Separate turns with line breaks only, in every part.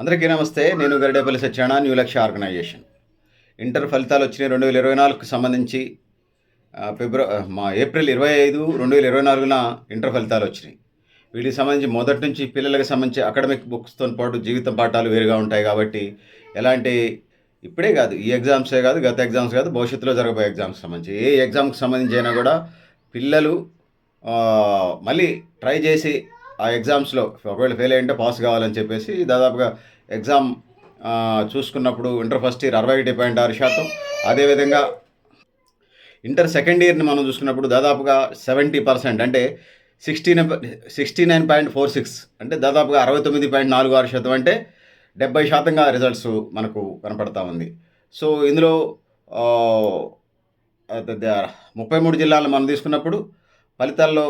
అందరికీ నమస్తే నేను గరిడేపల్లి సత్యాన న్యూ లక్ష్య ఆర్గనైజేషన్ ఇంటర్ ఫలితాలు వచ్చినాయి రెండు వేల ఇరవై నాలుగుకి సంబంధించి. ఫిబ్రవరి మా ఏప్రిల్ ఇరవై ఐదు రెండు వేల ఇరవై నాలుగున ఇంటర్ ఫలితాలు వచ్చినాయి. వీటికి సంబంధించి మొదటి నుంచి పిల్లలకు సంబంధించి అకాడమిక్ బుక్స్తో పాటు జీవిత పాఠాలు వేరుగా ఉంటాయి కాబట్టి ఎలాంటి ఇప్పుడే కాదు ఈ ఎగ్జామ్సే కాదు గత ఎగ్జామ్స్ కాదు భవిష్యత్తులో జరగబోయే ఎగ్జామ్స్ సంబంధించి. ఏ ఎగ్జామ్కి సంబంధించి అయినా కూడా పిల్లలు మళ్ళీ ట్రై చేసి ఆ ఎగ్జామ్స్లో ఒకవేళ ఫెయిల్ అయ్యింటే పాస్ కావాలని చెప్పేసి దాదాపుగా ఎగ్జామ్ చూసుకున్నప్పుడు ఇంటర్ ఫస్ట్ ఇయర్ అరవై ఒకటి పాయింట్ ఆరు శాతం. అదేవిధంగా ఇంటర్ సెకండ్ ఇయర్ని మనం చూసుకున్నప్పుడు దాదాపుగా సెవెంటీ పర్సెంట్ అంటే sixty sixty nine point four six అంటే దాదాపుగా అరవై తొమ్మిది పాయింట్ నాలుగు ఆరు శాతం అంటే డెబ్బై శాతంగా రిజల్ట్స్ మనకు కనపడతా ఉంది. సో ఇందులో ముప్పై మూడు జిల్లాలు మనం తీసుకున్నప్పుడు ఫలితాల్లో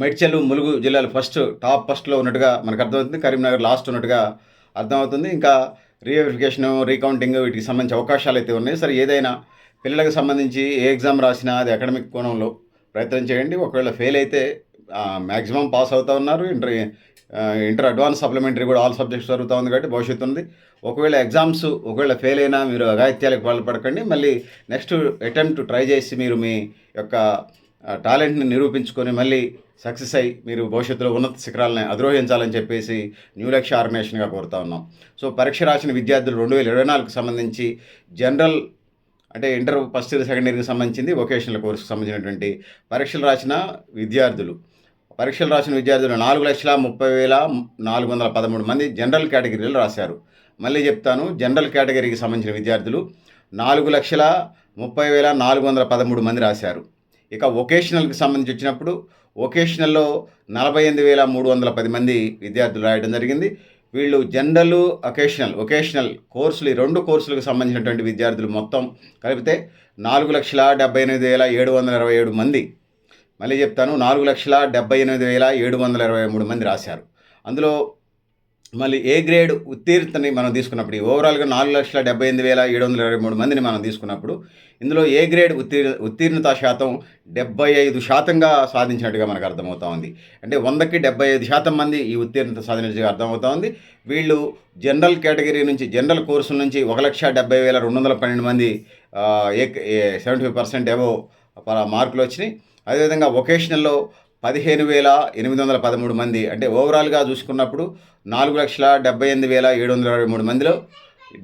మేడ్చల్ ములుగు జిల్లాలు ఫస్ట్ టాప్ ఫస్ట్లో ఉన్నట్టుగా మనకు అర్థమవుతుంది. కరీంనగర్ లాస్ట్ ఉన్నట్టుగా అర్థమవుతుంది. ఇంకా రీవెరిఫికేషన్ రీకౌంటింగ్ వీటికి సంబంధించి అవకాశాలు అయితే ఉన్నాయి. సరే ఏదైనా పిల్లలకు సంబంధించి ఏ ఎగ్జామ్ రాసినా అది అకాడమిక్ కోణంలో ప్రయత్నం చేయండి. ఒకవేళ ఫెయిల్ అయితే మ్యాక్సిమం పాస్ అవుతూ ఉన్నారు. ఇంటర్ ఇంటర్ అడ్వాన్స్ సప్లిమెంటరీ కూడా ఆల్ సబ్జెక్ట్స్ జరుగుతూ ఉంది కాబట్టి భవిష్యత్తు ఉంది. ఒకవేళ ఎగ్జామ్స్ ఒకవేళ ఫెయిల్ అయినా మీరు అగాయిత్యాలకు పాల్పడకండి. మళ్ళీ నెక్స్ట్ అటెంప్ట్ ట్రై చేసి మీరు మీ యొక్క టాలెంట్ని నిరూపించుకొని మళ్ళీ సక్సెస్ అయ్యి మీరు భవిష్యత్తులో ఉన్నత శిఖరాలను అధిరోహించాలని చెప్పేసి న్యూ లక్ష్య ఆర్గనైజేషన్గా కోరుతా ఉన్నాం. సో పరీక్ష రాసిన విద్యార్థులు రెండు వేల ఇరవై నాలుగుకు సంబంధించి జనరల్ అంటే ఇంటర్ ఫస్ట్ ఇయర్ సెకండ్ ఇయర్కి సంబంధించింది వొకేషనల్ కోర్సుకు సంబంధించినటువంటి పరీక్షలు రాసిన విద్యార్థులు. పరీక్షలు రాసిన విద్యార్థులు నాలుగు లక్షల ముప్పై వేల నాలుగు వందల పదమూడు మంది జనరల్ కేటగిరీలో రాశారు. మళ్ళీ చెప్తాను జనరల్ కేటగిరీకి సంబంధించిన విద్యార్థులు నాలుగు లక్షల ముప్పై వేల నాలుగు వందల పదమూడు మంది రాశారు. ఇక వొకేషనల్కి సంబంధించి వచ్చినప్పుడు వొకేషనల్లో నలభై ఎనిమిది వేల మూడు వందల పది మంది విద్యార్థులు రాయడం జరిగింది. వీళ్ళు జనరల్ ఒకేషనల్ ఒకేషనల్ కోర్సులు ఈ రెండు కోర్సులకు సంబంధించినటువంటి విద్యార్థులు మొత్తం కలిపితే నాలుగు లక్షల డెబ్బై ఎనిమిది వేల ఏడు వందల ఇరవై ఏడు మంది. మళ్ళీ చెప్తాను నాలుగు లక్షల డెబ్బై ఎనిమిది వేల ఏడు వందల ఇరవై మూడు మంది రాశారు. అందులో మళ్ళీ ఏ గ్రేడ్ ఉత్తీర్ణతని మనం తీసుకున్నప్పుడు ఈ ఓవరాల్గా నాలుగు లక్షల డెబ్బై ఎనిమిది వేల ఏడు వందల ఇరవై మూడు మందిని మనం తీసుకున్నప్పుడు ఇందులో ఏ గ్రేడ్ ఉత్తీర్ణ ఉత్తీర్ణత శాతం డెబ్బై ఐదు శాతంగా సాధించినట్టుగా మనకు అర్థమవుతా ఉంది. అంటే వందకి డెబ్బై ఐదు శాతం మంది ఈ ఉత్తీర్ణత సాధించినట్టుగా అర్థమవుతా ఉంది. వీళ్ళు జనరల్ కేటగిరీ నుంచి జనరల్ కోర్సుల నుంచి ఒక లక్ష డెబ్బై వేల రెండు వందల పన్నెండు మంది ఏ సెవెంటీ ఫైవ్ పర్సెంట్ ఏవో మార్కులు వచ్చినాయి. అదేవిధంగా వొకేషనల్లో పదిహేను వేల ఎనిమిది వందల పదమూడు మంది. అంటే ఓవరాల్గా చూసుకున్నప్పుడు నాలుగు లక్షల డెబ్బై ఎనిమిది వేల ఏడు వందల ఇరవై మూడు మందిలో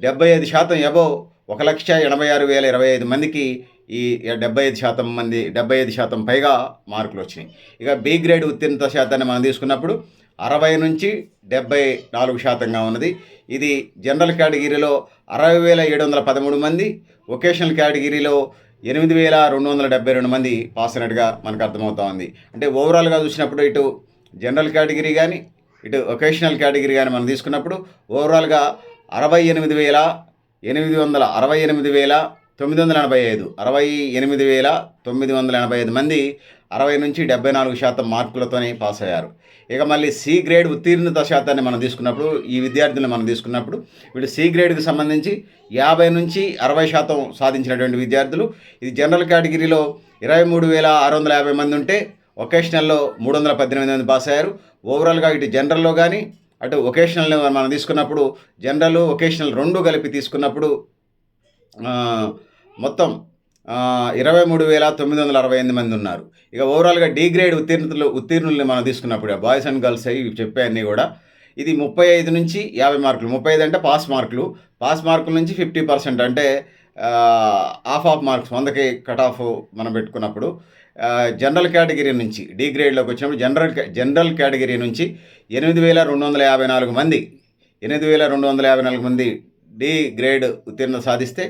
డెబ్బై ఐదు శాతం ఎబో ఒక లక్ష ఎనభై ఆరు వేల ఇరవై ఐదు మందికి ఈ డెబ్బై ఐదు శాతం మంది డెబ్బై ఐదు శాతం పైగా మార్కులు వచ్చినాయి. ఇక బి గ్రేడ్ ఉత్తీర్ణత శాతాన్ని మనం తీసుకున్నప్పుడు అరవై నుంచి డెబ్బై నాలుగు శాతంగా ఉన్నది. ఇది జనరల్ కేటగిరీలో అరవై వేల ఏడు వందల పదమూడు మంది వొకేషనల్ కేటగిరీలో ఎనిమిది వేల రెండు వందల డెబ్బై రెండు మంది పాస్ అయినట్టుగా మనకు అర్థమవుతా ఉంది అంటే ఓవరాల్గా చూసినప్పుడు ఇటు జనరల్ కేటగిరీ కానీ ఇటు ఒకేషనల్ కేటగిరీ కానీ మనం తీసుకున్నప్పుడు ఓవరాల్గా అరవై ఎనిమిది వేల ఎనిమిది వందల అరవై ఎనిమిది వేల తొమ్మిది వందల ఎనభై ఐదు అరవై ఎనిమిది వేల తొమ్మిది వందల ఎనభై ఐదు మంది అరవై నుంచి డెబ్బై నాలుగు శాతం మార్కులతోనే పాస్ అయ్యారు. ఇక మళ్ళీ సి గ్రేడ్ ఉత్తీర్ణత శాతాన్ని మనం తీసుకున్నప్పుడు ఈ విద్యార్థులను మనం తీసుకున్నప్పుడు వీళ్ళు సి గ్రేడ్కి సంబంధించి యాభై నుంచి అరవై శాతం సాధించినటువంటి విద్యార్థులు. ఇది జనరల్ కేటగిరీలో ఇరవై మూడు వేల ఆరు వందల యాభై మంది ఉంటే ఒకేషనల్లో మూడు వందల పద్దెనిమిది మంది పాస్ అయ్యారు. ఓవరాల్గా ఇటు జనరల్లో కానీ అటు ఒకేషనల్ మనం తీసుకున్నప్పుడు జనరల్ ఒకేషనల్ రెండు కలిపి తీసుకున్నప్పుడు మొత్తం ఇరవై మూడు వేల తొమ్మిది వందల అరవై ఎనిమిది మంది ఉన్నారు. ఇక ఓవరాల్గా డీ గ్రేడ్ ఉత్తీర్ణతలు ఉత్తీర్ణుల్ని మనం తీసుకున్నప్పుడు బాయ్స్ అండ్ గర్ల్స్ అవి చెప్పాయన్నీ కూడా ఇది ముప్పై ఐదు నుంచి యాభై మార్కులు. ముప్పై ఐదు అంటే పాస్ మార్కులు. పాస్ మార్కుల నుంచి ఫిఫ్టీ పర్సెంట్ అంటే హాఫ్ ఆఫ్ మార్క్స్ వందకి కట్ ఆఫ్ మనం పెట్టుకున్నప్పుడు జనరల్ కేటగిరీ నుంచి డీ గ్రేడ్లోకి వచ్చినప్పుడు జనరల్ జనరల్ కేటగిరీ నుంచి ఎనిమిది వేల రెండు వందల యాభై నాలుగు మంది ఎనిమిది వేల రెండు వందల యాభై నాలుగు మంది డి గ్రేడ్ ఉత్తీర్ణత సాధిస్తే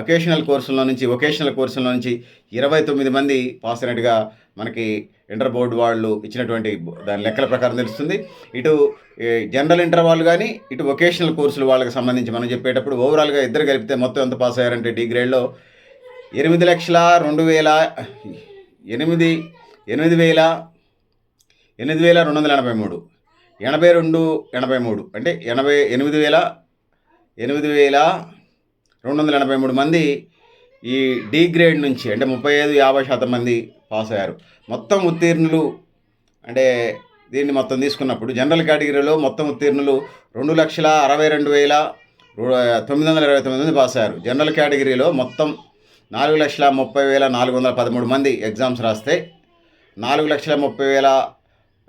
అకేషనల్ కోర్సుల్లో నుంచి వొకేషనల్ కోర్సుల్లో నుంచి ఇరవై తొమ్మిది మంది పాస్ అయినట్టుగా మనకి ఇంటర్ బోర్డు వాళ్ళు ఇచ్చినటువంటి దాని లెక్కల ప్రకారం తెలుస్తుంది. ఇటు జనరల్ ఇంటర్ వాళ్ళు కానీ ఇటు వొకేషనల్ కోర్సులు వాళ్ళకి సంబంధించి మనం చెప్పేటప్పుడు ఓవరాల్గా ఇద్దరు కలిపితే మొత్తం ఎంత పాస్ అయ్యారంటే డీ గ్రేడ్లో ఎనిమిది లక్షల రెండు వేల ఎనిమిది ఎనిమిది వేల ఎనిమిది వేల రెండు వందల ఎనభై మూడు. ఎనభై రెండు ఎనభై మూడు. అంటే ఎనభై ఎనిమిది వేల ఎనిమిది వేల రెండు వందల ఎనభై మూడు మంది ఈ డీ గ్రేడ్ నుంచి అంటే ముప్పై ఐదు యాభై శాతం మంది పాస్ అయ్యారు. మొత్తం ఉత్తీర్ణులు అంటే దీన్ని మొత్తం తీసుకున్నప్పుడు జనరల్ కేటగిరీలో మొత్తం ఉత్తీర్ణులు రెండు లక్షల అరవై రెండు వేల తొమ్మిది వందల ఇరవై తొమ్మిది మంది పాస్ అయ్యారు. జనరల్ కేటగిరీలో మొత్తం నాలుగు లక్షల ముప్పై వేల నాలుగు వందల పదమూడు మంది ఎగ్జామ్స్ రాస్తే నాలుగు లక్షల ముప్పై వేల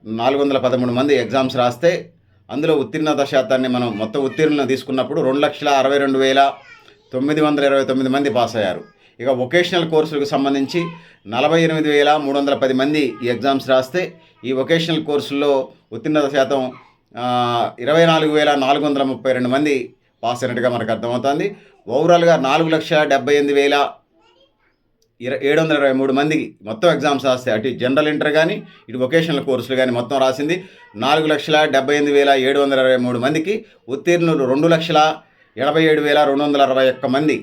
నాలుగు వందల పదమూడు మంది ఎగ్జామ్స్ రాస్తే అందులో ఉత్తీర్ణత శాతాన్ని మనం మొత్తం ఉత్తీర్ణులను తీసుకున్నప్పుడు రెండు లక్షల అరవై రెండు వేల తొమ్మిది వందల ఇరవై తొమ్మిది మంది పాస్ అయ్యారు ఇక వొకేషనల్ కోర్సులకు సంబంధించి నలభై ఎనిమిది వేల మూడు వందల పది మంది ఈ ఎగ్జామ్స్ రాస్తే ఈ వొకేషనల్ కోర్సుల్లో ఉత్తీర్ణత శాతం ఇరవై నాలుగు వేల నాలుగు వందల ముప్పై రెండు మంది పాస్ అయినట్టుగా మనకు అర్థమవుతుంది. ఓవరాల్గా నాలుగు లక్షల డెబ్బై ఎనిమిది వేల ఇర ఏడు వందల ఇరవై మూడు మందికి మొత్తం ఎగ్జామ్స్ రాస్తే అటు జనరల్ ఇంటర్ కానీ ఇటు వొకేషనల్ కోర్సులు కానీ మొత్తం రాసింది. నాలుగు లక్షల డెబ్బై ఎనిమిది వేల ఏడు వందల ఇరవై మూడు మందికి ఉత్తీర్ణులు రెండు లక్షల ఎనభై ఏడు వేల రెండు వందల అరవై ఒక్క మంది.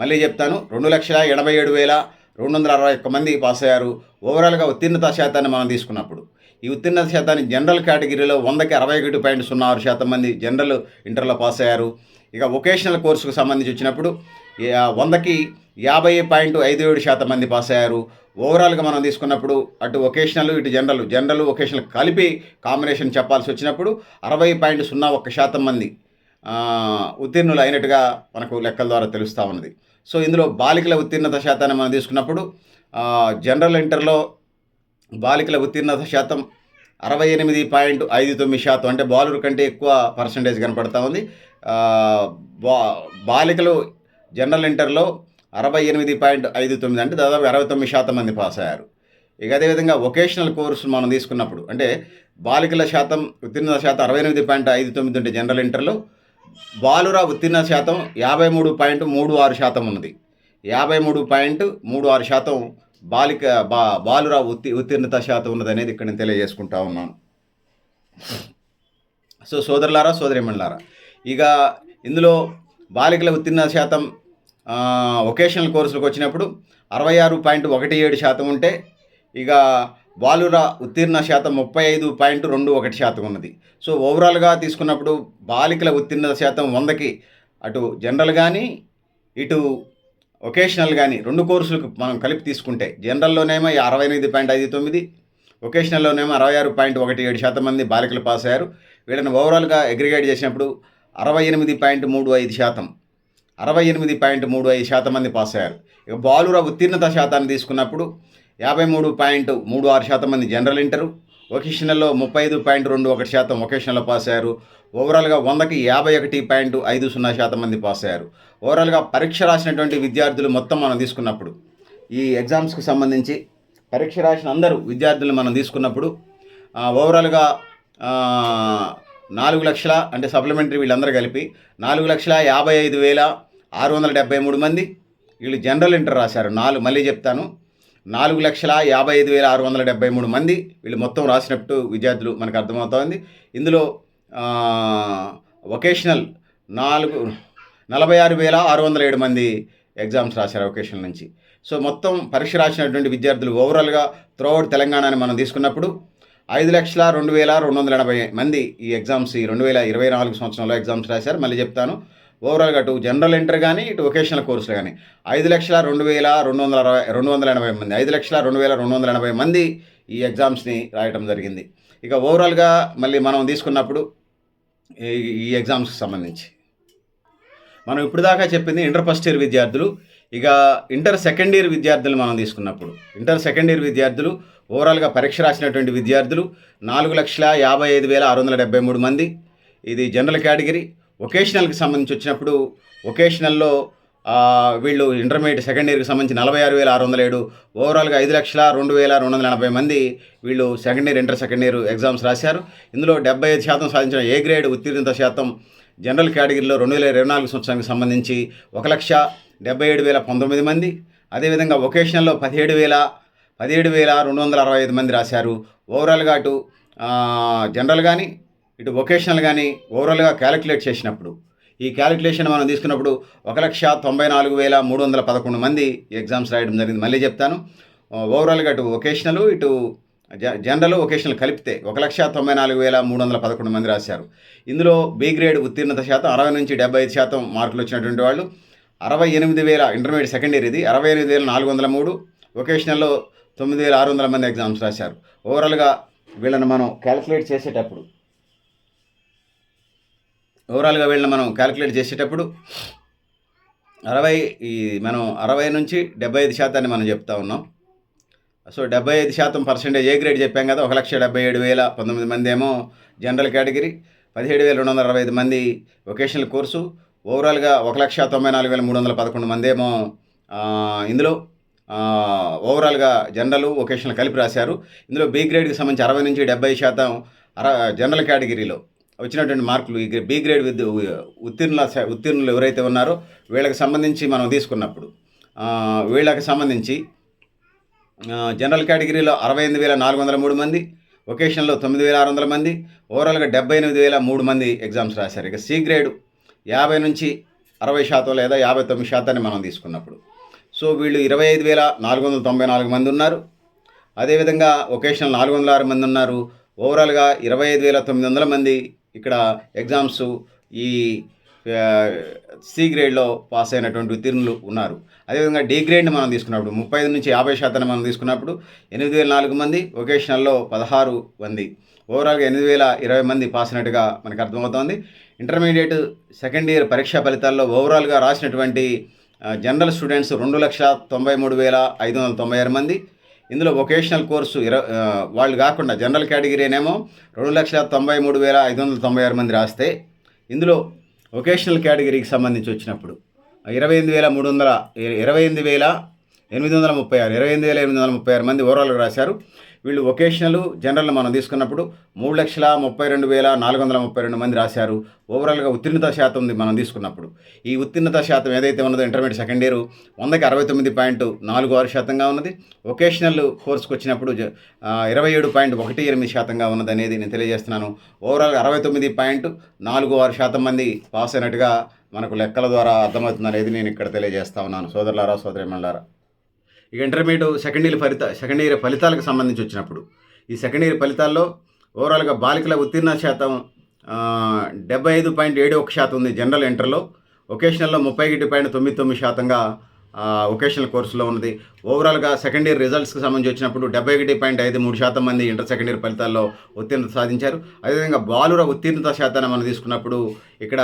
మళ్ళీ చెప్తాను రెండు లక్షల ఎనభై ఏడు వేల రెండు వందల అరవై ఒక్క మంది పాస్ అయ్యారు. ఓవరాల్గా ఉత్తీర్ణత శాతాన్ని మనం తీసుకున్నప్పుడు. ఈ ఉత్తీర్ణత శాతాన్ని జనరల్ కేటగిరీలో వందకి అరవై ఒకటి పాయింట్ సున్నా ఆరు శాతం మంది జనరల్ ఇంటర్లో పాస్ అయ్యారు. ఇక వొకేషనల్ కోర్సుకు సంబంధించి వచ్చినప్పుడు వందకి యాభై పాయింట్ ఐదు ఏడు శాతం మంది పాస్ అయ్యారు. ఓవరాల్గా మనం తీసుకున్నప్పుడు అటు వొకేషనల్ ఇటు జనరల్. జనరల్ వొకేషనల్ కలిపి కాంబినేషన్ చెప్పాల్సి వచ్చినప్పుడు అరవై పాయింట్ సున్నా ఒక్క శాతం మంది ఉత్తీర్ణులు అయినట్టుగా మనకు లెక్కల ద్వారా తెలుస్తూ ఉన్నది. సో ఇందులో బాలికల ఉత్తీర్ణత శాతాన్ని మనం తీసుకున్నప్పుడు జనరల్ ఇంటర్లో బాలికల ఉత్తీర్ణత శాతం అరవై ఎనిమిది పాయింట్ ఐదు తొమ్మిది శాతం అంటే బాలురు కంటే ఎక్కువ పర్సంటేజ్ కనపడతా ఉంది. బా బాలికలు జనరల్ ఇంటర్లో అరవై ఎనిమిది పాయింట్ ఐదు తొమ్మిది అంటే దాదాపు అరవై తొమ్మిది శాతం మంది పాస్ అయ్యారు. ఇక అదేవిధంగా వొకేషనల్ కోర్సు మనం తీసుకున్నప్పుడు అంటే బాలికల శాతం ఉత్తీర్ణత శాతం అరవై ఎనిమిది పాయింట్ ఐదు తొమ్మిది ఉంటే జనరల్ ఇంటర్లో బాలుర ఉత్తీర్ణ శాతం యాభై మూడు పాయింట్ మూడు ఆరు శాతం ఉన్నది. యాభై మూడు పాయింట్ మూడు ఆరు శాతం బాలిక బా బాలుర ఉత్తీ ఉత్తీర్ణత శాతం ఉన్నది అనేది ఇక్కడ నేను తెలియజేసుకుంటా ఉన్నాను. సో సోదరులారా సోదరిమణులారా ఇక ఇందులో బాలికల ఉత్తీర్ణ శాతం వొకేషనల్ కోర్సులకు వచ్చినప్పుడు అరవై ఆరు పాయింట్ ఒకటి ఏడు శాతం ఉంటే ఇక బాలుర ఉత్తీర్ణ శాతం ముప్పై ఐదు పాయింట్ రెండు ఒకటి శాతం ఉన్నది. సో ఓవరాల్గా తీసుకున్నప్పుడు బాలికల ఉత్తీర్ణ శాతం వందకి అటు జనరల్ కానీ ఇటు ఒకేషనల్ కానీ రెండు కోర్సులకు మనం కలిపి తీసుకుంటే జనరల్లోనేమో అరవై ఎనిమిది పాయింట్ ఐదు తొమ్మిది ఒకేషనల్లోనేమో అరవై ఆరు పాయింట్ ఒకటి ఏడు శాతం మంది బాలికలు పాస్ అయ్యారు. వీళ్ళని ఓవరాల్గా అగ్రిగేట్ చేసినప్పుడు అరవై ఎనిమిది పాయింట్ మూడు ఐదు శాతం అరవై ఎనిమిది పాయింట్ మూడు ఐదు శాతం మంది పాస్ అయ్యారు. ఇక బాలుర ఉత్తీర్ణత శాతాన్ని తీసుకున్నప్పుడు యాభై మూడు పాయింట్ మూడు ఆరు శాతం మంది జనరల్ ఇంటరు. వొకేషనల్లో ముప్పై ఐదు పాయింట్ రెండు ఒకటి శాతం వొకేషనల్లో పాస్ అయ్యారు. ఓవరాల్గా వందకి యాభై ఒకటి పాయింట్ ఐదు సున్నా శాతం మంది పాస్ అయ్యారు. ఓవరాల్గా పరీక్ష రాసినటువంటి విద్యార్థులు మొత్తం మనం తీసుకున్నప్పుడు ఈ ఎగ్జామ్స్కి సంబంధించి పరీక్ష రాసిన అందరూ విద్యార్థులు మనం తీసుకున్నప్పుడు ఓవరాల్గా నాలుగు లక్షల అంటే సప్లిమెంటరీ వీళ్ళందరూ కలిపి నాలుగు లక్షల యాభై ఐదు వేల ఆరు వందల డెబ్బై మూడు మంది వీళ్ళు జనరల్ ఇంటర్ రాశారు. నాలుగు మళ్ళీ చెప్తాను. నాలుగు లక్షల యాభై ఐదు వేల ఆరు వందల డెబ్బై మూడు మంది వీళ్ళు మొత్తం రాసినట్టు విద్యార్థులు మనకు అర్థమవుతోంది. ఇందులో వొకేషనల్ నాలుగు నలభై ఆరు వేల ఆరు వందల ఏడు మంది ఎగ్జామ్స్ రాశారు వొకేషనల్ నుంచి. సో మొత్తం పరీక్ష రాసినటువంటి విద్యార్థులు ఓవరాల్గా త్రూఅవుట్ తెలంగాణని మనం తీసుకున్నప్పుడు ఐదు లక్షల రెండు వేల రెండు వందల ఎనభై మంది ఈ ఎగ్జామ్స్ ఈ రెండు వేల ఇరవై నాలుగు సంవత్సరంలో ఎగ్జామ్స్ రాశారు. మళ్ళీ చెప్తాను ఓవరాల్గా అటు జనరల్ ఇంటర్ కానీ ఇటు వొకేషనల్ కోర్సులు కానీ. ఐదు లక్షల రెండు వేల రెండు వందల అరవై రెండు వందల ఎనభై మంది ఐదు లక్షల రెండు వేల రెండు వందల ఎనభై మంది ఈ ఎగ్జామ్స్ని రాయటం జరిగింది. ఇక ఓవరాల్గా మళ్ళీ మనం తీసుకున్నప్పుడు ఈ ఈ ఎగ్జామ్స్కి సంబంధించి. మనం ఇప్పుడు దాకా చెప్పింది ఇంటర్ ఫస్ట్ ఇయర్ విద్యార్థులు ఇక ఇంటర్ సెకండ్ ఇయర్ విద్యార్థులు మనం తీసుకున్నప్పుడు. ఇంటర్ సెకండ్ ఇయర్ విద్యార్థులు ఓవరాల్గా పరీక్ష రాసినటువంటి విద్యార్థులు నాలుగు లక్షల యాభై ఐదు వేల ఆరు వందల డెబ్బై మూడు మంది. ఇది జనరల్ కేటగిరీ. వొకేషనల్కి సంబంధించి వచ్చినప్పుడు వొకేషనల్లో వీళ్ళు ఇంటర్మీడియట్ సెకండ్ ఇయర్కి సంబంధించి నలభై ఆరు వేల ఆరు వందల ఏడు ఓవరాల్గా ఐదు లక్షల రెండు వేల రెండు వందల ఎనభై మంది వీళ్ళు second year inter second year exams రాశారు. ఇందులో డెబ్బై ఐదు శాతం సాధించిన ఏ గ్రేడ్ ఉత్తీర్ణత శాతం జనరల్ కేటగిరీలో రెండు వేల ఇరవై నాలుగు సంవత్సరానికి సంబంధించి ఒక లక్ష డెబ్బై ఏడు వేల పంతొమ్మిది మంది. అదేవిధంగా వొకేషనల్లో పదిహేడు వేల పదిహేడు వేల రెండు వందల అరవై ఐదు మంది రాశారు. ఓవరాల్గా అటు జనరల్ కానీ ఇటు వొకేషనల్ కానీ ఓవరాల్గా క్యాలిక్యులేట్ చేసినప్పుడు ఈ క్యాలిక్యులేషన్ మనం తీసుకున్నప్పుడు ఒక లక్ష తొంభై నాలుగు వేల మూడు వందల పదకొండు మంది ఎగ్జామ్స్ రాయడం జరిగింది. మళ్ళీ చెప్తాను. ఓవరాల్గా అటు వొకేషనల్ ఇటు జ- జనరల్ వొకేషనల్ కలిపితే ఒక లక్ష తొంభై నాలుగు వేల మూడు వందల పదకొండు మంది రాశారు. ఇందులో బి గ్రేడ్ ఉత్తీర్ణత శాతం అరవై నుంచి డెబ్బై ఐదు శాతం మార్కులు వచ్చినటువంటి వాళ్ళు అరవై ఎనిమిది వేల ఇంటర్మీడియట్ సెకండ్ ఇయర్ ఇది అరవై ఎనిమిది వేల నాలుగు వందల మూడు వొకేషనల్లో తొమ్మిది వేల ఆరు వందల మంది ఎగ్జామ్స్ రాశారు. ఓవరాల్గా వీళ్ళని మనం క్యాలిక్యులేట్ చేసేటప్పుడు ఓవరాల్గా వీళ్ళని మనం క్యాలిక్యులేట్ చేసేటప్పుడు అరవై ఈ మనం అరవై నుంచి డెబ్బై ఐదు శాతాన్ని మనం చెప్తా ఉన్నాం. సో డెబ్బై ఐదు శాతం పర్సెంటేజ్ ఏ గ్రేడ్ చెప్పాం కదా ఒక లక్ష డెబ్బై ఏడు వేల పంతొమ్మిది మంది ఏమో జనరల్ కేటగిరీ పదిహేడు వేల రెండు వందల అరవై ఐదు మంది వొకేషనల్ కోర్సు ఓవరాల్గా ఒక లక్ష తొంభై నాలుగు వేల మూడు వందల పదకొండు మంది ఏమో ఇందులో ఓవరాల్గా జనరల్ వొకేషనల్ కలిపి రాశారు. ఇందులో బి గ్రేడ్కి సంబంధించి అరవై నుంచి డెబ్బై శాతం అర జనరల్ కేటగిరీలో వచ్చినటువంటి మార్కులు ఈ బి గ్రేడ్ విద్య ఉత్తీర్ణుల ఉత్తీర్ణులు ఎవరైతే ఉన్నారో వీళ్ళకి సంబంధించి మనం తీసుకున్నప్పుడు వీళ్ళకి సంబంధించి జనరల్ కేటగిరీలో అరవై ఎనిమిది వేల నాలుగు వందల మూడు మంది వొకేషన్లో తొమ్మిది వేల ఆరు వందల మంది ఓవరాల్గా డెబ్బై ఎనిమిది వేల మూడు మంది ఎగ్జామ్స్ రాశారు. ఇక సి గ్రేడ్ యాభై నుంచి అరవై శాతం లేదా యాభై తొమ్మిది శాతాన్ని మనం తీసుకున్నప్పుడు. సో వీళ్ళు ఇరవై ఐదు వేల నాలుగు వందల తొంభై నాలుగు మంది ఉన్నారు. అదేవిధంగా వొకేషనల్ నాలుగు వందల ఆరు మంది ఉన్నారు. ఓవరాల్గా ఇరవై ఐదు వేల తొమ్మిది వందల మంది ఇక్కడ ఎగ్జామ్స్ ఈ సి గ్రేడ్లో పాస్ అయినటువంటి ఉత్తీర్ణులు ఉన్నారు. అదేవిధంగా డి గ్రేడ్ని మనం తీసుకున్నప్పుడు ముప్పై ఐదు నుంచి యాభై శాతాన్ని మనం తీసుకున్నప్పుడు ఎనిమిది వేల నాలుగు మంది వొకేషనల్లో పదహారు మంది. ఓవరాల్గా ఎనిమిది వేల ఇరవై మంది పాస్ అయినట్టుగా మనకు అర్థమవుతోంది. ఇంటర్మీడియట్ సెకండ్ ఇయర్ పరీక్షా ఫలితాల్లో ఓవరాల్గా రాసినటువంటి జనరల్ స్టూడెంట్స్ రెండు లక్షల తొంభై మూడు వేల ఐదు వందల తొంభై ఆరు మంది. ఇందులో వొకేషనల్ కోర్సు ఇర వాళ్ళు కాకుండా జనరల్ కేటగిరీనేమో రెండు లక్షల తొంభై మూడు వేల ఐదు వందల తొంభై ఆరు మంది రాస్తే ఇందులో వొకేషనల్ కేటగిరీకి సంబంధించి వచ్చినప్పుడు ఇరవై ఎనిమిది వేల మూడు వందల ఇరవై ఎనిమిది వేల ఎనిమిది వందల ముప్పై ఆరు ఇరవై ఎనిమిది వేల ఎనిమిది వందల ముప్పై ఆరు మంది ఓవరాల్గా రాశారు. వీళ్ళు వొకేషనల్ జనరల్ మనం తీసుకున్నప్పుడు మూడు లక్షల ముప్పై రెండు వేల నాలుగు వందల ముప్పై రెండు మంది రాశారు. ఓవరాల్గా ఉత్తీర్ణత శాతం ఉంది మనం తీసుకున్నప్పుడు. ఈ ఉత్తీర్ణత శాతం ఏదైతే ఉన్నదో ఇంటర్మీడియట్ సెకండ్ ఇయర్ వందకి అరవై తొమ్మిది పాయింట్ నాలుగు ఆరు శాతంగా ఉన్నది. వొకేషనల్ కోర్సుకు వచ్చినప్పుడు జ- ఇరవై ఏడు పాయింట్ ఒకటి ఎనిమిది శాతంగా ఉన్నది అనేది నేను తెలియజేస్తున్నాను. ఓవరాల్గా అరవై తొమ్మిది పాయింట్ నాలుగు ఆరు శాతం మంది పాస్ అయినట్టుగా మనకు లెక్కల ద్వారా అర్థమవుతుంది అనేది నేను ఇక్కడ తెలియజేస్తా ఉన్నాను. సోదరులారా సోదరిమణులారా. ఇక ఇంటర్మీడియట్ సెకండ్ ఇయర్ ఫలిత సెకండ్ ఇయర్ ఫలితాలకు సంబంధించి వచ్చినప్పుడు ఈ సెకండ్ ఇయర్ ఫలితాల్లో ఓవరాల్గా బాలికల ఉత్తీర్ణ శాతం డెబ్బై ఐదు పాయింట్ ఏడు ఒక శాతం ఉంది జనరల్ ఇంటర్లో వొకేషనల్లో ముప్పై ఒకటి పాయింట్ తొమ్మిది తొమ్మిది శాతంగా ఒకేషనల్ కోర్సులో ఉన్నది. ఓవరాల్గా సెకండ్ ఇయర్ రిజల్ట్స్కి సంబంధించి వచ్చినప్పుడు డెబ్బై ఒకటి పాయింట్ ఐదు మూడు శాతం మంది ఇంటర్ సెకండ్ ఇయర్ ఫలితాల్లో ఉత్తీర్ణత సాధించారు. అదేవిధంగా బాలుర ఉత్తీర్ణత శాతాన్ని మనం తీసుకున్నప్పుడు ఇక్కడ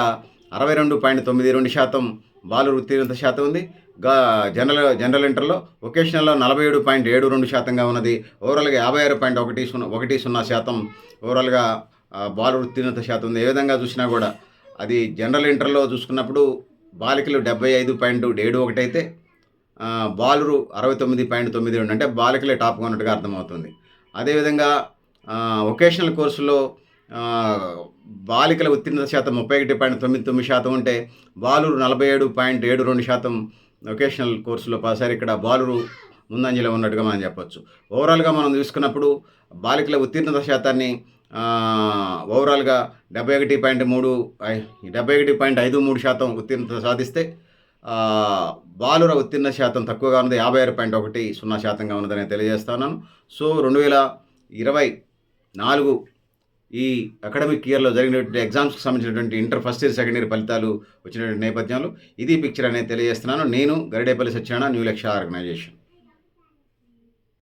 అరవై రెండు పాయింట్ తొమ్మిది రెండు శాతం బాలుర ఉత్తీర్ణత శాతం ఉంది. గా జనరల్ జనరల్ ఇంటర్లో వొకేషనల్లో నలభై ఏడు పాయింట్ ఏడు రెండు శాతంగా ఉన్నది. ఓవరాల్గా యాభై ఆరు పాయింట్ ఒకటి సున్నా ఒకటి సున్నా శాతం ఓవరాల్గా ఆ, ఉత్తీర్ణత శాతం ఉంది. ఏ విధంగా చూసినా కూడా అది జనరల్ ఇంటర్లో చూసుకున్నప్పుడు బాలికలు డెబ్బై ఐదు పాయింట్ ఏడు ఒకటి అయితే బాలురు అరవై తొమ్మిది పాయింట్ తొమ్మిది రెండు అంటే బాలికలే టాప్గా ఉన్నట్టుగా అర్థమవుతుంది. అదేవిధంగా వొకేషనల్ కోర్సులో బాలికల ఉత్తీర్ణత శాతం ముప్పై ఒకటి పాయింట్ తొమ్మిది తొమ్మిది శాతం ఉంటే బాలురు నలభై ఏడు పాయింట్ ఏడు రెండు శాతం వొకేషనల్ కోర్సులో పాస్ అయ్యారు ఇక్కడ బాలురు ముందంజలో ఉన్నట్టుగా మనం చెప్పొచ్చు. ఓవరాల్గా మనం చూసుకున్నప్పుడు బాలికల ఉత్తీర్ణత శాతాన్ని ఓవరాల్గా డెబ్బై ఒకటి పాయింట్ మూడు డెబ్బై ఒకటి పాయింట్ ఐదు మూడు శాతం ఉత్తీర్ణత సాధిస్తే బాలుర ఉత్తీర్ణ శాతం తక్కువగా ఉన్నది. యాభై ఆరు పాయింట్ ఒకటి సున్నా శాతంగా ఉన్నదని తెలియజేస్తున్నాను సో రెండు వేల ఇరవై నాలుగు ఈ అకాడమిక్ ఇయర్లో జరిగినటువంటి ఎగ్జామ్స్కి సంబంధించినటువంటి inter first year second year ఫలితాలు వచ్చినటువంటి నేపథ్యంలో ఇది పిక్చర్ అనేది తెలియజేస్తున్నాను. నేను గరిడేపల్లి సత్యనారాయణ న్యూ లక్ష్య ఆర్గనైజేషన్.